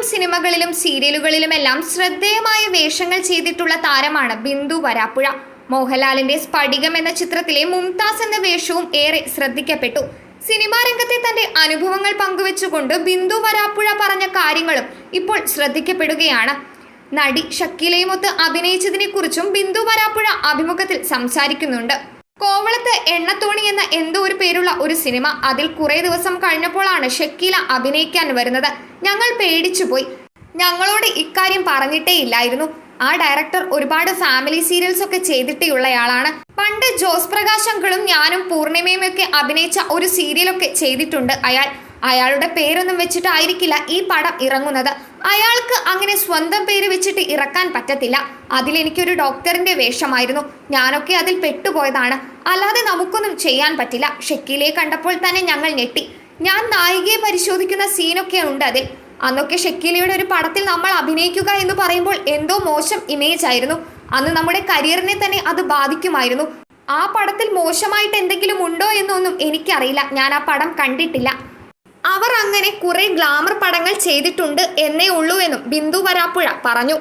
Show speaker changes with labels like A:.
A: നിരവധിയധികം സിനിമകളിലും സീരിയലുകളിലുമെല്ലാം ശ്രദ്ധേയമായ വേഷങ്ങൾ ചെയ്തിട്ടുള്ള താരമാണ് ബിന്ദു വരാപ്പുഴ. മോഹൻലാലിന്റെ സ്ഫടികം എന്ന ചിത്രത്തിലെ മുംതാസ് എന്ന വേഷവും ഏറെ ശ്രദ്ധിക്കപ്പെട്ടു. സിനിമാ രംഗത്തെ തന്റെ അനുഭവങ്ങൾ പങ്കുവെച്ചുകൊണ്ട് ബിന്ദു വരാപ്പുഴ പറഞ്ഞ കാര്യങ്ങളും ഇപ്പോൾ ശ്രദ്ധിക്കപ്പെടുകയാണ്. നടി ഷക്കീലയുമൊത്ത് അഭിനയിച്ചതിനെക്കുറിച്ചും ബിന്ദു വരാപ്പുഴ അഭിമുഖത്തിൽ സംസാരിക്കുന്നുണ്ട്. കോവളത്ത് എണ്ണത്തോണി എന്ന എന്തോ ഒരു പേരുള്ള ഒരു സിനിമ അതിൽ കുറേ ദിവസം കഴിഞ്ഞപ്പോഴാണ് ഷക്കീല അഭിനയിക്കാൻ വരുന്നത്. ഞങ്ങൾ പേടിച്ചുപോയി ഞങ്ങളോട് ഇക്കാര്യം പറഞ്ഞിട്ടേ ഇല്ലായിരുന്നു. ആ ഡയറക്ടർ ഒരുപാട് ഫാമിലി സീരിയൽസ് ഒക്കെ ചെയ്തിട്ടേയുള്ളയാളാണ്. പണ്ട് ജോസ് പ്രകാശങ്കളും ഞാനും പൂർണിമയും ഒക്കെ അഭിനയിച്ച ഒരു സീരിയലൊക്കെ ചെയ്തിട്ടുണ്ട് അയാൾ. അയാളുടെ പേരൊന്നും വെച്ചിട്ടായിരിക്കില്ല ഈ പടം ഇറങ്ങുന്നത്. അയാൾക്ക് അങ്ങനെ സ്വന്തം പേര് വെച്ചിട്ട് ഇറക്കാൻ പറ്റത്തില്ല. അതിലെനിക്കൊരു ഡോക്ടറിന്റെ വേഷമായിരുന്നു. ഞാനൊക്കെ അതിൽ പെട്ടുപോയതാണ്. അല്ലാതെ നമുക്കൊന്നും ചെയ്യാൻ പറ്റില്ല. ഷെക്കിലെ കണ്ടപ്പോൾ തന്നെ ഞങ്ങൾ ഞെട്ടി. ഞാൻ നായികയെ പരിശോധിക്കുന്ന സീനൊക്കെ ഉണ്ട് അതിൽ. അന്നൊക്കെ ഷക്കീലയുടെ ഒരു പടത്തിൽ നമ്മൾ അഭിനയിക്കുക എന്ന് പറയുമ്പോൾ എന്തോ മോശം ഇമേജ് ആയിരുന്നു. അന്ന് നമ്മുടെ കരിയറിനെ തന്നെ അത് ബാധിക്കുമായിരുന്നു. ആ പടത്തിൽ മോശമായിട്ട് എന്തെങ്കിലും ഉണ്ടോ എന്നൊന്നും എനിക്കറിയില്ല. ഞാൻ ആ പടം കണ്ടിട്ടില്ല. അവർ അങ്ങനെ കുറെ ഗ്ലാമർ പടങ്ങൾ ചെയ്തിട്ടുണ്ട് എന്നേ ഉള്ളൂ എന്നും ബിന്ദു വരാപ്പുഴ പറഞ്ഞു.